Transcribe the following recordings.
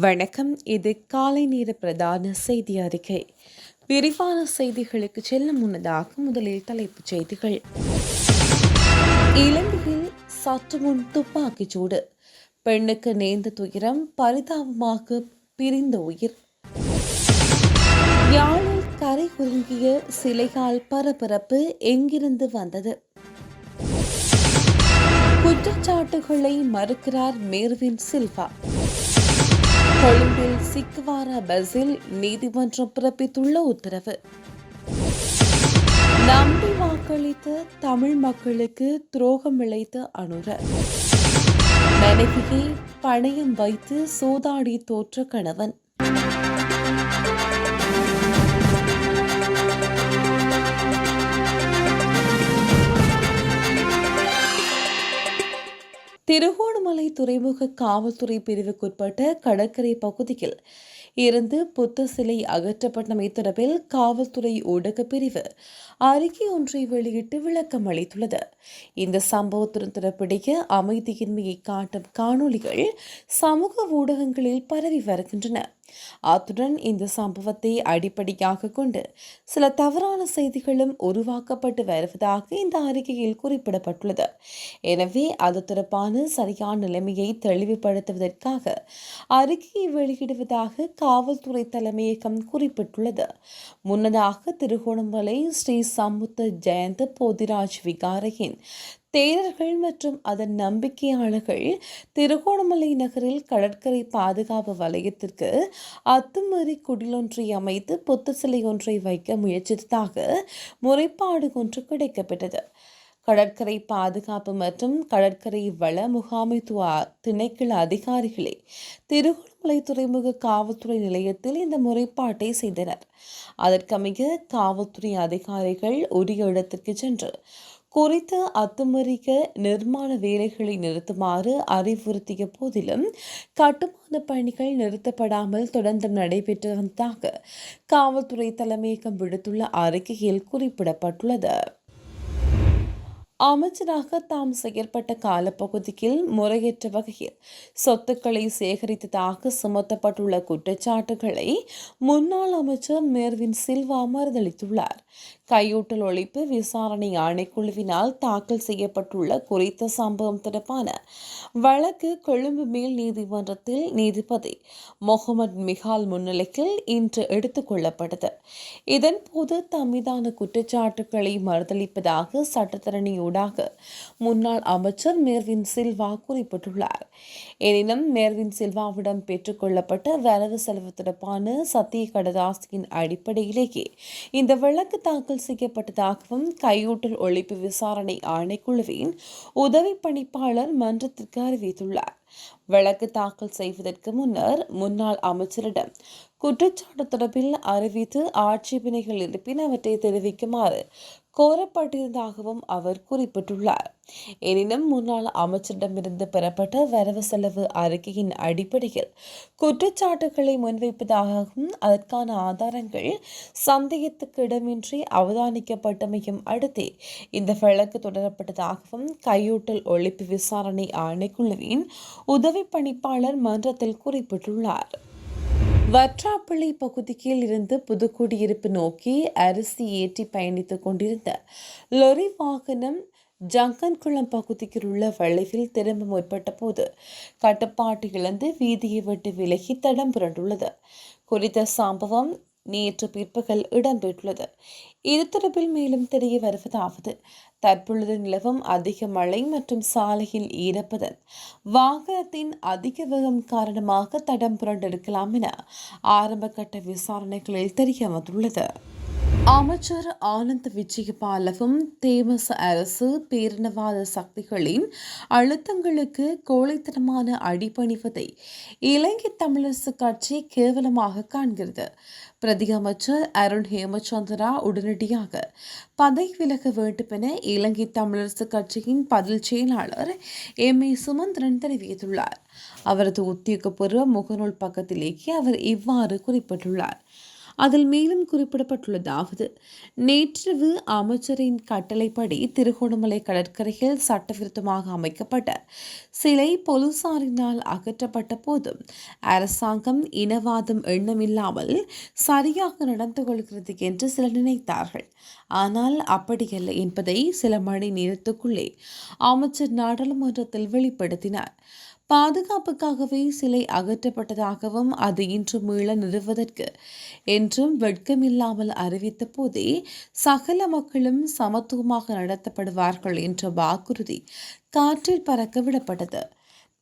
வணக்கம். இது காலை நேர பிரதான செய்தி அறிக்கை. விரிவான செய்திகளுக்கு செல்ல முன்னதாக முதலில் தலைப்புச் செய்திகள். இலங்கையில் சற்று முன் துப்பாக்கிச் சூடு. பெண்ணுக்கு நேர்ந்த துயரம் பரிதாபமாக பிரிந்த உயிர். யாழில் கரை குறுங்கிய சிலைகால் பரபரப்பு எங்கிருந்து வந்தது? குற்றச்சாட்டுகளை மறுக்கிறார் மேர்வின் சில்வா. கொழும்பில் சிக்குவாரா பஸ்ஸில் நீதிமன்றம் பிறப்பித்துள்ள உத்தரவு. நம்பி வாக்களித்த தமிழ் மக்களுக்கு துரோகம் இழைத்த அனுர. மனைவியை பணயம் வைத்து சூதாடி தோற்ற கணவன். திருகோணமலை துறைமுக காவல்துறை பிரிவுக்குட்பட்ட கடற்கரை பகுதியில் இருந்து புத்த சிலை அகற்றப்பட்டமை தொடர்பில் காவல்துறை ஊடக பிரிவு அறிக்கை ஒன்றை வெளியிட்டு விளக்கம் அளித்துள்ளது. இந்த சம்பவத்துடன் தொடர்புடைய அமைதியின்மையை காட்டும் காணொலிகள் சமூக ஊடகங்களில் பரவி வருகின்றன. அத்துடன் இந்த சம்பவத்தை அடிப்படையாக கொண்டு சில தவறான செய்திகளும் உருவாக்கப்பட்டு வருவதாக இந்த அறிக்கையில் குறிப்பிடப்பட்டுள்ளது. எனவே அது தொடர்பான சரியான நிலைமையை தெளிவுபடுத்துவதற்காக அறிக்கையை வெளியிடுவதாக காவல்துறை தலைமையகம் குறிப்பிட்டுள்ளது. முன்னதாக திருகோணமலை ஸ்ரீ சமுத்த ஜெயந்த போதிராஜ் விகாரையின் தேரர்கள் மற்றும் அதன் நம்பிக்கையாளர்கள் திருகோணமலை நகரில் கடற்கரை பாதுகாப்பு வலயத்திற்கு அத்துமீறி குடிலொன்றை அமைத்து புத்த சிலை ஒன்றை வைக்க முயற்சித்ததாக முறைப்பாடு ஒன்று கிடைக்கப்பட்டது கடற்கரை பாதுகாப்பு மற்றும் கடற்கரை வள முகாமைத்துவ திணைக்கள அதிகாரிகளே திருகோணமலை துறைமுக காவல்துறை நிலையத்தில் இந்த முறைப்பாட்டை செய்தனர். அதற்கமைய காவல்துறை அதிகாரிகள் உரிய இடத்திற்கு சென்று குறித்த அத்துமறிக்க நிர்மாண வேலைகளை நிறுத்துமாறு அறிவுறுத்திய போதிலும் கட்டுமான பணிகள் நிறுத்தப்படாமல் தொடர்ந்து நடைபெற்று வந்ததாக காவல்துறை தலைமையகம் விடுத்துள்ள அறிக்கையில் குறிப்பிடப்பட்டுள்ளது. அமைச்சராக தாம் செயற்பட்ட காலப்பகுதியில் முறையற்ற வகையில் சொத்துக்களை சேகரித்ததாக சுமத்தப்பட்டுள்ள குற்றச்சாட்டுகளை முன்னாள் அமைச்சர் மேர்வின் சில்வா மறுதளித்துள்ளார். கையூட்டல் ஒழிப்பு விசாரணை ஆணைக்குழுவினால் தாக்கல் செய்யப்பட்டுள்ள குறித்த சம்பவம் தொடர்பான வழக்கு கொழும்பு மேல் நீதிமன்றத்தில் நீதிபதி முகமது மிகால் முன்னிலையில் இன்று எடுத்துக் கொள்ளப்பட்டது. இதன்போது தம்மிதான குற்றச்சாட்டுகளை மறுதளிப்பதாக சட்டத்தரணியூடாக முன்னாள் அமைச்சர் மேர்வின் சில்வா குறிப்பிட்டுள்ளார். எனினும் மேர்வின் சில்வாவிடம் பெற்றுக்கொள்ளப்பட்ட வரவு செலவு தொடர்பான சத்திய கடதாசியின் அடிப்படையிலேயே இந்த வழக்கு தாக்கல் செய்யப்பட்டதாகவும் கையூட்டல் ஒழிப்பு விசாரணை ஆணைக்குழுவின் உதவி பணிப்பாளர் மன்றத்திற்கு அறிவித்துள்ளார். வழக்கு தாக்கல் செய்வதற்கு முன்னர் முன்னாள் அமைச்சரிடம் குற்றச்சாட்டு தொடர்பில் அறிவித்து ஆட்சேபனைகள் இருப்பின் அவற்றை தெரிவிக்குமாறு கோரப்பட்டிருந்ததாகவும் அவர் குறிப்பிட்டுள்ளார். எனினும் முன்னாள் அமைச்சரிடமிருந்து பெறப்பட்ட வரவு செலவு அறிக்கையின் அடிப்படையில் குற்றச்சாட்டுகளை முன்வைப்பதாகவும் அதற்கான ஆதாரங்கள் சந்தேகத்துக்கு இடமின்றி அவதானிக்கப்பட்டமையும் அடுத்தே இந்த வழக்கு தொடரப்பட்டதாகவும் கையூட்டல் ஒழிப்பு விசாரணை ஆணைக்குழுவின் உதவி பணிப்பாளர் மன்றத்தில் குறிப்பிட்டுள்ளார். வற்றாப்பள்ளி பகுதியில் இருந்து புதுக்குடியிருப்பு நோக்கி அரிசி ஏற்றி பயணித்துக் கொண்டிருந்த லொரி வாகனம் ஜங்கன்குளம் பகுதியில் உள்ள வளைவில் திரும்ப முற்பட்ட போது கட்டுப்பாட்டு இழந்து வீதியை விட்டு விலகி தடம் புரண்டுள்ளது. குறித்த சம்பவம் நேற்று பிற்பகல் இடம்பெற்றுள்ளது. இது தொடர்பில் மேலும் தெரிய வருவதாவது தற்பொழுது நிலவும் அதிக மழை மற்றும் சாலையில் ஈரப்பதன் வாகனத்தின் அதிக வேகம் காரணமாக தடம் புரண்டிருக்கலாம் என ஆரம்ப கட்ட விசாரணைகளில் தெரிய வந்துள்ளது. அமைச்சர் ஆனந்த் விஜயபாலவும் தேமச அரசு பேரினவாத சக்திகளின் அழுத்தங்களுக்கு கோழைத்தனமான அடிபணிவதை இலங்கை தமிழரசு கட்சி கேவலமாக காண்கிறது. பிரதி அமைச்சர் அருண் ஹேமச்சந்திரா உடனடியாக பதவி விலக வேண்டும் என இலங்கை தமிழரசு கட்சியின் பதில் செயலாளர் எம். ஏ. சுமந்திரன் தெரிவித்துள்ளார். அவரது உத்தியோகபூர்வ முகநூல் பக்கத்திலேயே அவர் இவ்வாறு குறிப்பிட்டுள்ளார். அதில் மேலும் குறிப்பிடப்பட்டுள்ளதாவது நேற்றிரவு அமைச்சரின் கட்டளைப்படி திருகோணமலை கடற்கரையில் சட்டவிரோதமாக அமைக்கப்பட்ட சிலை போலீசாரினால் அகற்றப்பட்ட போதும் அரசாங்கம் இனவாதம் எண்ணமில்லாமல் சரியாக நடந்து கொள்கிறது என்று சிலர் நினைத்தார்கள். ஆனால் அப்படியல்ல என்பதை சில மணி நேரத்துக்குள்ளே அமைச்சர் நாடாளுமன்றத்தில் வெளிப்படுத்தினார். பாதுகாப்புக்காகவே சிலை அகற்றப்பட்டதாகவும் அது இன்று மீள நிறுவதற்கு என்றும் வெட்கமில்லாமல் அறிவித்த போதே சகல மக்களும் சமத்துவமாக நடத்தப்படுவார்கள் என்ற வாக்குறுதி காற்றில் பறக்க விடப்பட்டது.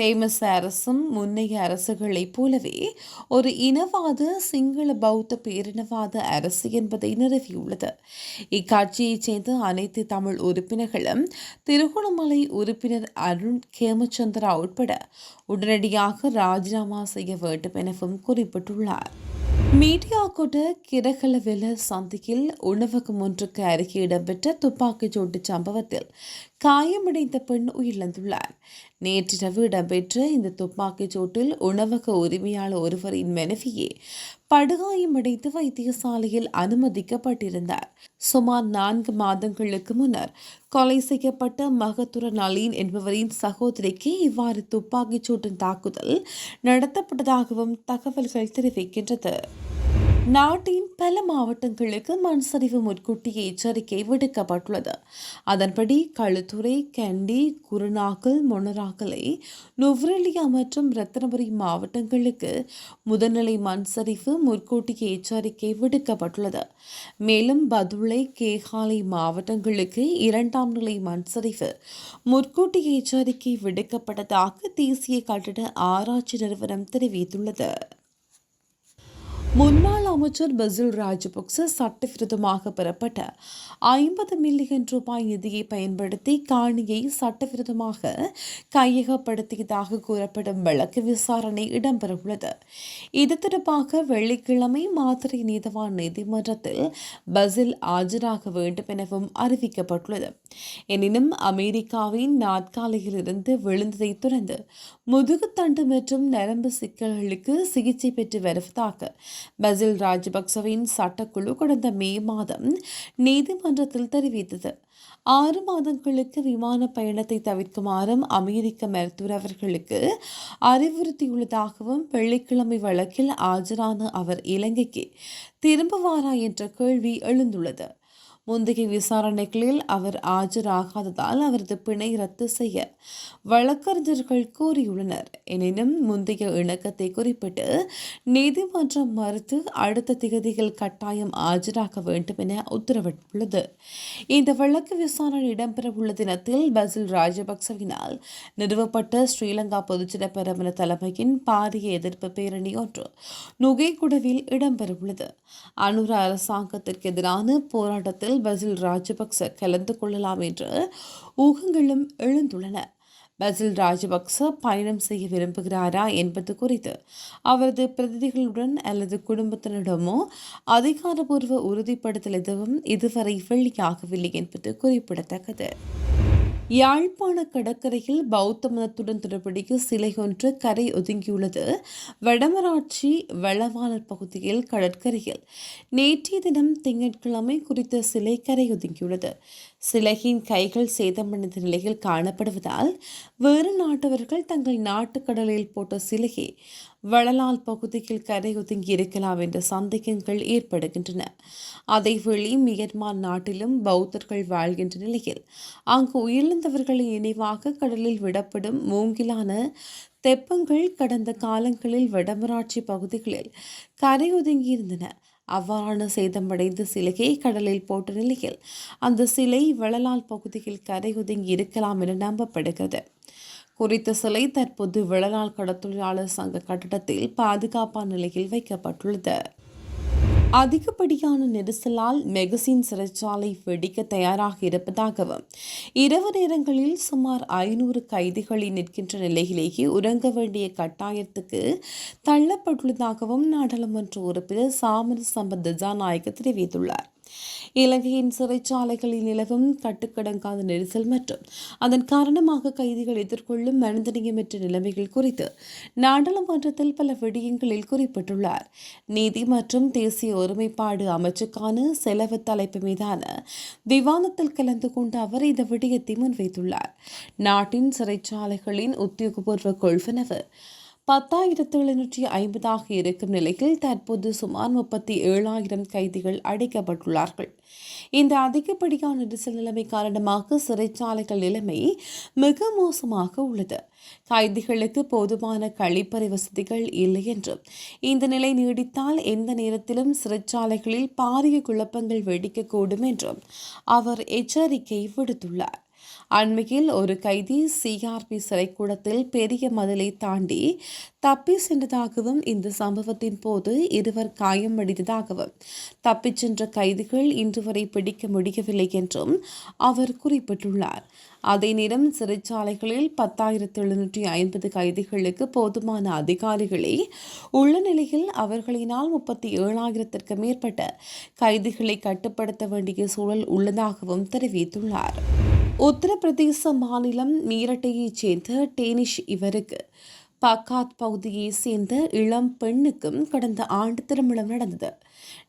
தேமஸ் அரசும் முன்னைய அரசுகளைப் போலவே ஒரு இனவாத சிங்கள பௌத்த பேரினவாத அரசு என்பதை நிறுவியுள்ளது. இக்கட்சியைச் சேர்ந்த அனைத்து தமிழ் உறுப்பினர்களும் திருகோணமலை உறுப்பினர் அருண் கேமச்சந்திரா உட்பட உடனடியாக ராஜினாமா செய்ய வேண்டும் எனவும் குறிப்பிட்டுள்ளார். மீடியா கூட கிரகலவெல சந்தையில் உணவகம் ஒன்றுக்கு அருகே இடம்பெற்ற துப்பாக்கிச் சூட்டு சம்பவத்தில் காயமடைந்த பெண் உயிரிழந்துள்ளார். நேற்றிரவு இடம்பெற்ற இந்த துப்பாக்கிச் சூட்டில் உணவக உரிமையாளர் ஒருவரின் மனைவியே படுகாயமடைந்து வைத்தியசாலையில் அனுமதிக்கப்பட்டிருந்தார். சுமார் நான்கு மாதங்களுக்கு முன்னர் கொலை செய்யப்பட்ட மகத்துர நலீன் என்பவரின் சகோதரிக்கு இவ்வாறு துப்பாக்கிச் சூட்டின் தாக்குதல் நடத்தப்பட்டதாகவும் தகவல்கள் தெரிவிக்கின்றது. நாட்டின் பல மாவட்டங்களுக்கு மண் சரிவு முன்கூட்டிய எச்சரிக்கை விடுக்கப்பட்டுள்ளது. அதன்படி களுத்துறை கண்டி குருநாகல் மொனராகலை நுவரெலியா மற்றும் ரத்னபுரி மாவட்டங்களுக்கு முதல்நிலை மண் சரிவு முன்கூட்டிய எச்சரிக்கை விடுக்கப்பட்டுள்ளது. மேலும் பதுளை கேகாலை மாவட்டங்களுக்கு இரண்டாம் நிலை மண் சரிவு முன்கூட்டிய எச்சரிக்கை விடுக்கப்பட்டதாக தேசிய கட்டிட ஆராய்ச்சி நிறுவனம் தெரிவித்துள்ளது. முன்னாள் அமைச்சர் பசில் ராஜபக்ச சட்டவிரோதமாக பெறப்பட்ட ஐம்பது மில்லியன் ரூபாய் நிதியை பயன்படுத்தி காணியை சட்டவிரோதமாக கையகப்படுத்தியதாக கூறப்படும் வழக்கு விசாரணை இடம்பெறவுள்ளது. இது தொடர்பாக வெள்ளிக்கிழமை மாதிரி நீதவான் நீதிமன்றத்தில் பசில் ஆஜராக வேண்டும் எனவும் அறிவிக்கப்பட்டுள்ளது. எனினும் அமெரிக்காவின் நாற்காலியிலிருந்து விழுந்ததை தொடர்ந்து முதுகுத்தண்டு மற்றும் நரம்பு சிக்கல்களுக்கு சிகிச்சை பெற்று வருவதாக பசில் ராஜபக்சவின் சட்டக்குழு கடந்த மே மாதம் நீதிமன்றத்தில் தெரிவித்தது. ஆறு மாதங்களுக்கு விமான பயணத்தை தவிர்க்குமாறும் அமெரிக்க மருத்துவர் அவர்களுக்கு அறிவுறுத்தியுள்ளதாகவும் வெள்ளிக்கிழமை வழக்கில் ஆஜரான அவர் இலங்கைக்கு திரும்புவாரா என்ற கேள்வி எழுந்துள்ளது. முந்தைய விசாரணைகளில் அவர் ஆஜராகாததால் அவரது பிணை ரத்து செய்ய வழக்கறிஞர்கள் கூறியுள்ளனர் எனினும் முந்தைய இணக்கத்தை குறிப்பிட்டு நீதிமன்றம் மறுத்து அடுத்த திகதிகள் கட்டாயம் ஆஜராக வேண்டும் என உத்தரவிட்டுள்ளது. இந்த வழக்கு விசாரணை இடம்பெறவுள்ள தினத்தில் பசில் ராஜபக்சவினால் நிறுவப்பட்ட ஸ்ரீலங்கா பொதுஜன பெரமன தலைமையின் பாரிய எதிர்ப்பு பேரணி ஒன்று நுகைக்குடவில் இடம்பெறவுள்ளது. அனுர அரசாங்கத்திற்கு எதிரான போராட்டத்தில் பசில் ராஜபக்ச கலந்து கொள்ளலாம் என்ற ஊகங்களும் எழுந்துள்ளன. பசில் ராஜபக்ச பயணம் செய்ய விரும்புகிறாரா என்பது குறித்து அவரது பிரதிநிதிகளுடன் அல்லது குடும்பத்தினரிடமோ அதிகாரபூர்வ உறுதிப்படுத்தல் எதுவும் இதுவரை வெளியாகவில்லை என்பது குறிப்பிடத்தக்கது. யாழ்ப்பாண கடற்கரையில் பௌத்த மதத்துடன் தொடர்புடைய சிலை ஒன்று கரை ஒதுங்கியுள்ளது. வடமராட்சி வளவாளர் பகுதியில் கடற்கரையில் நேற்றைய தினம் திங்கட்கிழமை குறித்த சிலை கரை ஒதுங்கியுள்ளது. சிலையின் கைகள் சேதமடைந்த நிலையில் காணப்படுவதால் வேறு நாட்டவர்கள் தங்கள் நாட்டு கடலில் போட்ட சிலையை வளலால் பகுதியில் கரை ஒதுங்கி இருக்கலாம் என்ற சந்தேகங்கள் ஏற்படுகின்றன. அதேவேளை மியன்மார் நாட்டிலும் பௌத்தர்கள் வாழ்கின்ற நிலையில் அங்கு உயிரிழந்தவர்களை நினைவாக கடலில் விடப்படும் மூங்கிலான தெப்பங்கள் கடந்த காலங்களில் வடமராட்சி பகுதிகளில் கரை ஒதுங்கியிருந்தன அவ்வாறான சேதமடைந்த சிலையை கடலில் போட்ட நிலையில் அந்த சிலை வளலால் பகுதியில் கரை ஒதுங்கி இருக்கலாம் என நம்பப்படுகிறது. குறித்த சிலை தற்போது விளநாள் கடத்தொழிலாளர் சங்க கட்டடத்தில் பாதுகாப்பான நிலையில் வைக்கப்பட்டுள்ளது. அதிகப்படியான நெரிசலால் மெகசின் சிறைச்சாலை வெடிக்க தயாராக இருப்பதாகவும் இரவு நேரங்களில் சுமார் ஐநூறு கைதிகளை நிற்கின்ற நிலையிலேயே உறங்க வேண்டிய கட்டாயத்துக்கு தள்ளப்பட்டுள்ளதாகவும் நாடாளுமன்ற உறுப்பினர் சாமர சம்பத் தஜாநாயக்க தெரிவித்துள்ளார். இலங்கையின் சிறைச்சாலைகளில் நிலவும் கட்டுக்கடங்காத நெரிசல் மற்றும் அதன் காரணமாக கைதிகள் எதிர்கொள்ளும் மனிதநேயமற்ற நிலைமைகள் குறித்து நாடாளுமன்றத்தில் பல விடயங்களில் குறிப்பிட்டுள்ளார். நீதி மற்றும் தேசிய ஒருமைப்பாடு அமைச்சுக்கான செலவு தலைப்பு மீதான விவாதத்தில் கலந்து கொண்ட அவர் இந்த விடயத்தை முன்வைத்துள்ளார். நாட்டின் சிறைச்சாலைகளின் உத்தியோகபூர்வ கொள்வனவு பத்தாயிரத்து எழுநூற்றி ஐம்பதாக இருக்கும் நிலையில் தற்போது சுமார் முப்பத்தி ஏழாயிரம் கைதிகள் அடைக்கப்பட்டுள்ளார்கள். இந்த அதிகப்படியான நெரிசல் நிலைமை காரணமாக சிறைச்சாலைகள் நிலைமை மிக மோசமாக உள்ளது. கைதிகளுக்கு போதுமான கழிப்பறை வசதிகள் இல்லை என்றும் இந்த நிலை நீடித்தால் எந்த நேரத்திலும் சிறைச்சாலைகளில் பாரிய குழப்பங்கள் வெடிக்கக்கூடும் என்றும் அவர் எச்சரிக்கை விடுத்துள்ளார். அண்மையில் ஒரு கைதி சிஆர்பி சிறைக்கூடத்தில் பெரிய மதிலை தாண்டி தப்பி சென்றதாகவும் இந்த சம்பவத்தின் போது இருவர் காயமடைந்ததாகவும் தப்பிச் சென்ற கைதிகள் இன்று வரை பிடிக்க முடியவில்லை என்றும் அவர் குறிப்பிட்டுள்ளார். அதே நேரம் சிறைச்சாலைகளில் பத்தாயிரத்து எழுநூற்றி ஐம்பது கைதிகளுக்கு போதுமான அதிகாரிகளே உள்ள நிலையில் அவர்களினால் முப்பத்தி ஏழாயிரத்திற்கு மேற்பட்ட கைதிகளை கட்டுப்படுத்த வேண்டிய சூழல் உள்ளதாகவும் தெரிவித்துள்ளார். உத்தரப்பிரதேச மாநிலம் மீரட்டையைச் சேர்ந்த டேனிஷ் இவருக்கு. பக்காத் பகுதியைச் சேர்ந்த இளம் பெண்ணுக்கும் கடந்த ஆண்டு திருமணம் நடந்தது.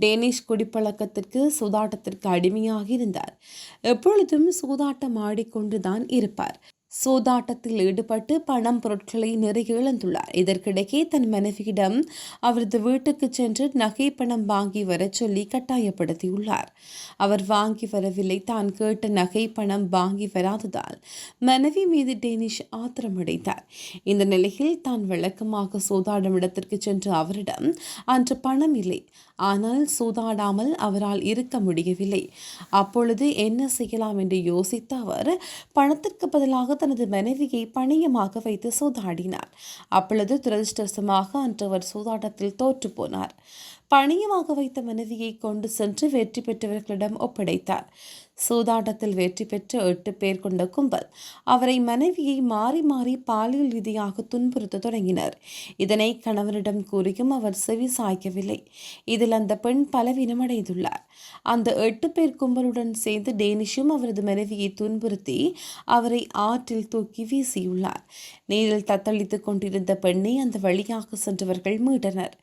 டேனிஷ் குடிப்பழக்கத்திற்கு சூதாட்டத்திற்கு அடிமையாக இருந்தார். எப்பொழுதும் சூதாட்டம் ஆடிக்கொண்டுதான் இருப்பார். சூதாட்டத்தில் ஈடுபட்டு பணம் பொருட்களை நிறைய இழந்துள்ளார் இதற்கிடையே தன் மனைவியிடம் அவரது வீட்டுக்கு சென்று நகை பணம் வாங்கி வர சொல்லி கட்டாயப்படுத்தியுள்ளார். அவர் வாங்கி வரவில்லை. தான் கேட்ட நகை பணம் வாங்கி வராததால் மனைவி மீது டேனிஷ் ஆத்திரமடைந்தார். இந்த நிலையில் தான் வழக்கமாக சூதாடும் இடத்திற்கு சென்று அவரிடம் அன்று பணம் இல்லை. ஆனால் சூதாடாமல் அவரால் இருக்க முடியவில்லை. அப்பொழுது என்ன செய்யலாம் என்று யோசித்த அவர் பணத்திற்கு பதிலாக தனது மனைவியை பணியமாக வைத்து சூதாடினார். அப்பொழுது துரதிருஷ்டவசமாக அவர் சூதாட்டத்தில் தோற்று போனார். பணியமாக வைத்த மனைவியை கொண்டு சென்று வெற்றி பெற்றவர்களிடம் ஒப்படைத்தார். சூதாட்டத்தில் வெற்றி பெற்ற எட்டு பேர் கொண்ட கும்பல் அவரை மனைவியை மாறி மாறி பாலியல் ரீதியாக துன்புறுத்த தொடங்கினர். இதனை கணவனிடம் கூறியும் அவர் செவி சாய்க்கவில்லை. இதில் அந்த பெண் பலவீனமடைந்துள்ளார் அந்த எட்டு பேர் கும்பலுடன் சேர்ந்து டேனிஷும் அவரது மனைவியை துன்புறுத்தி அவரை ஆற்றில் தூக்கி வீசியுள்ளார். நீரில் தத்தளித்துக் கொண்டிருந்த பெண்ணை அந்த வழியாக சென்றவர்கள் மீட்டனர்.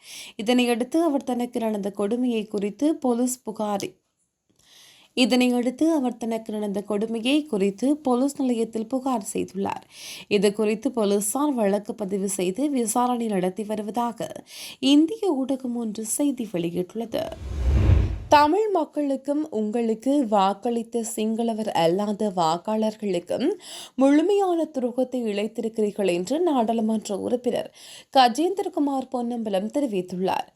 இதனையடுத்து அவர் தனக்கு நடந்த கொடுமையை குறித்து போலீஸ் புகாரி இதனையடுத்து அவர் தனக்கு நடந்த கொடுமையை குறித்து போலீஸ் நிலையத்தில் புகார் செய்துள்ளார். இது குறித்து போலீசார் வழக்கு பதிவு செய்து விசாரணை நடத்தி வருவதாக இந்திய ஊடகம் ஒன்று செய்தி வெளியிட்டுள்ளது. தமிழ் மக்களுக்கும் உங்களுக்கு வாக்களித்த சிங்களவர் அல்லாத வாக்காளர்களுக்கும் முழுமையான துரோகத்தை இழைத்திருக்கிறீர்கள் என்று நாடாளுமன்ற உறுப்பினர் கஜேந்திரகுமார் பொன்னம்பலம் தெரிவித்துள்ளார்.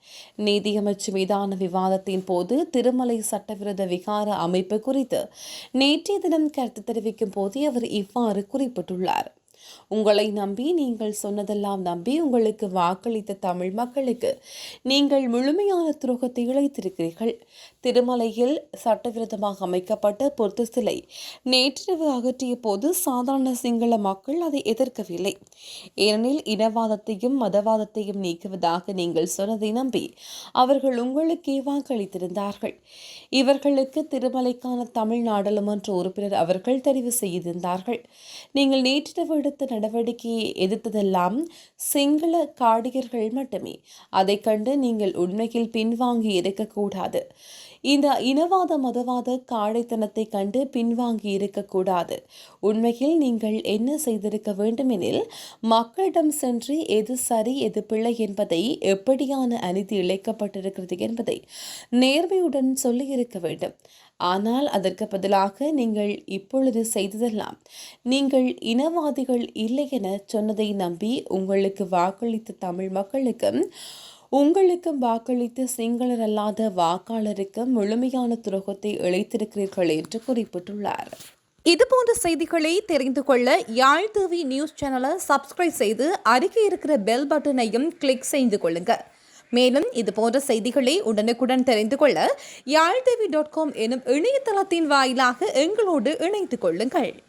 நீதியமைச்சு மீதான விவாதத்தின் போது திருமலை சட்டவிரோத விகார அமைப்பு குறித்து நேற்றைய தினம் கருத்து தெரிவிக்கும் போது அவர் இவ்வாறு குறிப்பிட்டுள்ளார். உங்களை நம்பி நீங்கள் சொன்னதெல்லாம் நம்பி உங்களுக்கு வாக்களித்த தமிழ் மக்களுக்கு நீங்கள் முழுமையான துரோகத்தை இழைத்திருக்கிறீர்கள். திருமலையில் சட்டவிரோதமாக அமைக்கப்பட்ட பொருத்து சிலை நேற்றிரவு அகற்றிய போது சாதாரண சிங்கள மக்கள் அதை எதிர்க்கவில்லை. ஏனெனில் இனவாதத்தையும் மதவாதத்தையும் நீக்குவதாக நீங்கள் சொன்னதை நம்பி அவர்கள் உங்களுக்கே வாக்களித்திருந்தார்கள். இவர்களுக்கு திருமலைக்கான தமிழ் நாடாளுமன்ற உறுப்பினர் அவர்கள் தெரிவு செய்திருந்தார்கள். நீங்கள் நேற்றிரவு எடுத்த நடவடிக்கையை எதிர்த்ததெல்லாம் சிங்கள காடியர்கள் மட்டுமே. அதை கண்டு நீங்கள் உண்மையில் பின்வாங்கி இருக்கக்கூடாது இந்த இனவாத மதவாத காடைத்தனத்தை கண்டு பின்வாங்கி இருக்கக்கூடாது உண்மையில் நீங்கள் என்ன செய்திருக்க வேண்டுமெனில் மக்களிடம் சென்று எது சரி எது பிள்ளை என்பதை எப்படியான அநீதி இழைக்கப்பட்டிருக்கிறது என்பதை நேர்மையுடன் சொல்லியிருக்க வேண்டும். ஆனால் அதற்கு பதிலாக நீங்கள் இப்பொழுது செய்ததெல்லாம் நீங்கள் இனவாதிகள் இல்லை என சொன்னதை நம்பி உங்களுக்கு வாக்களித்த தமிழ் மக்களுக்கும் உங்களுக்கும் வாக்களித்த சிங்களர் அல்லாத வாக்காளருக்கும் முழுமையான துரோகத்தை இழைத்திருக்கிறீர்கள் என்று குறிப்பிட்டுள்ளார். இதுபோன்ற செய்திகளை தெரிந்து கொள்ள யாழ் டிவி நியூஸ் சேனலை சப்ஸ்கிரைப் செய்து அருகே இருக்கிற பெல் பட்டனையும் கிளிக் செய்து கொள்ளுங்கள் மேலும் இது போன்ற செய்திகளை உடனுக்குடன் தெரிந்து கொள்ள யாழ்தேவி டாட் காம் எனும் இணையதளத்தின் வாயிலாக எங்களோடு இணைந்து கொள்ளுங்கள்.